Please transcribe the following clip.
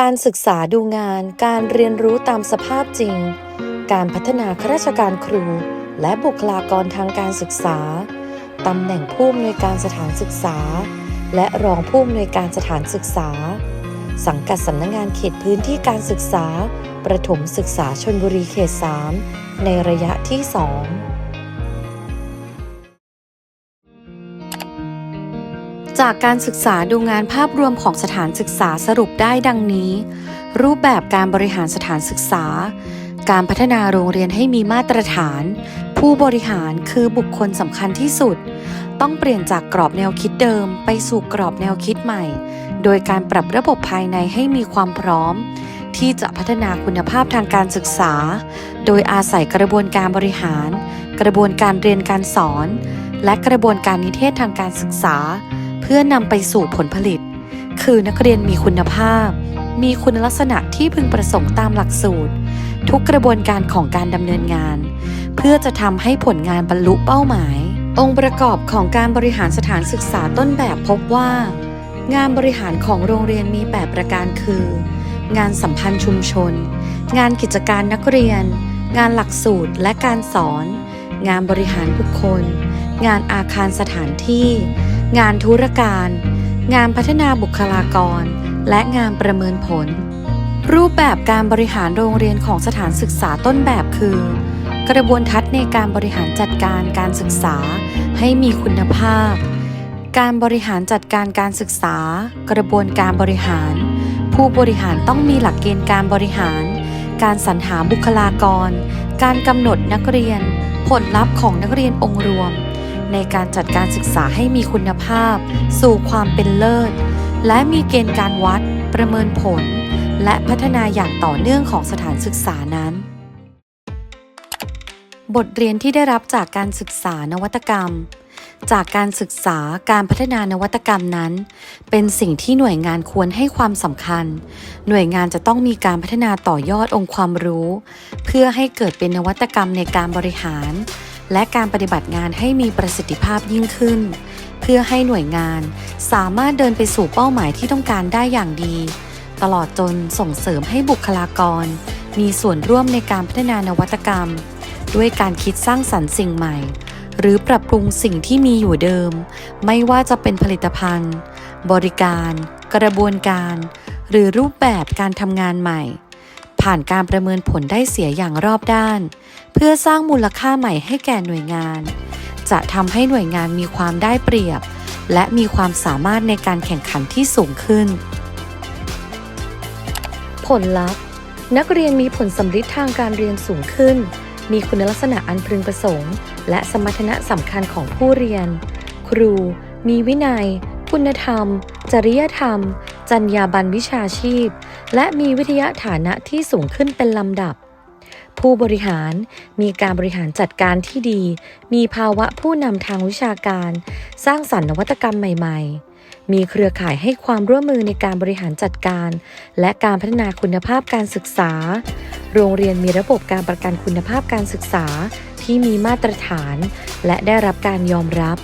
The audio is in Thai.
การศึกษาดูงาน การเรียนรู้ตามสภาพจริง การพัฒนาข้าราชการครู และบุคลากรทางการศึกษา ตำแหน่งผู้อำนวยการสถานศึกษา และรองผู้อำนวยการสถานศึกษา สังกัดสำนักงงานเขตพื้นที่การศึกษา ประถมศึกษาชนบุรีเขต 3 ในระยะที่ 2 จากการศึกษาดูงานภาพรวมของสถานศึกษาสรุปได้ดังนี้ รูปแบบการบริหารสถานศึกษา การพัฒนาโรงเรียนให้มีมาตรฐาน ผู้บริหารคือบุคคลสำคัญที่สุด ต้องเปลี่ยนจากกรอบแนวคิดเดิม ไปสู่กรอบแนวคิดใหม่ โดยการปรับระบบภายในให้มีความพร้อม ที่จะพัฒนาคุณภาพทางการศึกษา โดยอาศัยกระบวนการบริหาร กระบวนการเรียนการสอน และกระบวนการนิเทศทางการศึกษา พื่อนำไปสู่ผลผลิต คือนักเรียนมีคุณภาพ มีคุณลักษณะที่พึงประสงค์ตามหลักสูตร ทุกกระบวนการของการดำเนินงาน เพื่อจะทำให้ผลงานบรรลุเป้าหมาย องค์ประกอบของการบริหารสถานศึกษาต้นแบบพบว่า งานบริหารของโรงเรียนมี8ประการคือ งานสัมพันธ์ชุมชน งานกิจการนักเรียน งานหลักสูตรและการสอน งานบริหารบุคคล งานอาคารสถานที่ งานธุรการ งานพัฒนาบุคลากร และงานประเมินผล รูปแบบการบริหารโรงเรียนของสถานศึกษาต้นแบบคือ กระบวนทัศน์ในการบริหารจัดการการศึกษาให้มีคุณภาพ การบริหารจัดการการศึกษา กระบวนการบริหาร ผู้บริหารต้องมีหลักเกณฑ์การบริหาร การสรรหาบุคลากร การกำหนดนักเรียน ผลลัพธ์ของนักเรียนองค์รวม ในการจัดการศึกษาให้มีคุณภาพ สู่ความเป็นเลิศ และมีเกณฑ์การวัด ประเมินผล และพัฒนาอย่างต่อเนื่องของสถานศึกษานั้น บทเรียนที่ได้รับจากการศึกษานวัตกรรม จากการศึกษาการพัฒนานวัตกรรมนั้น เป็นสิ่งที่หน่วยงานควรให้ความสำคัญ หน่วยงานจะต้องมีการพัฒนาต่อยอดองค์ความรู้ เพื่อให้เกิดเป็นนวัตกรรมในการบริหาร และการปฏิบัติงานให้มีประสิทธิภาพยิ่งขึ้น เพื่อให้หน่วยงานสามารถเดินไปสู่เป้าหมายที่ต้องการได้อย่างดี ตลอดจนส่งเสริมให้บุคลากร มีส่วนร่วมในการพัฒนานวัตกรรม ด้วยการคิดสร้างสรรค์สิ่งใหม่ หรือปรับปรุงสิ่งที่มีอยู่เดิม ไม่ว่าจะเป็นผลิตภัณฑ์ บริการ กระบวนการ หรือรูปแบบการทำงานใหม่ ผ่านการประเมินผลได้เสียอย่างรอบด้าน เพื่อสร้างมูลค่าใหม่ให้แก่หน่วยงาน จะทำให้หน่วยงานมีความได้เปรียบ และมีความสามารถในการแข่งขันที่สูงขึ้น ผลลัพธ์นักเรียนมีผลสำฤทธิ์ทางการเรียนสูงขึ้น มีคุณลักษณะอันพึงประสงค์ และสมรรถนะสำคัญของผู้เรียน ครู มีวินัย คุณธรรม จริยธรรม จรรยาบรรณวิชาชีพ และมีวิทยาฐานะที่สูงขึ้นเป็นลำดับ ผู้บริหารมีการบริหารจัดการที่ดี มีภาวะผู้นำทางวิชาการ สร้างสรรค์นวัตกรรมใหม่ ๆ มีเครือข่ายให้ความร่วมมือในการบริหารจัดการ และการพัฒนาคุณภาพการศึกษา โรงเรียนมีระบบการประกันคุณภาพการศึกษาที่มีมาตรฐาน และได้รับการยอมรับ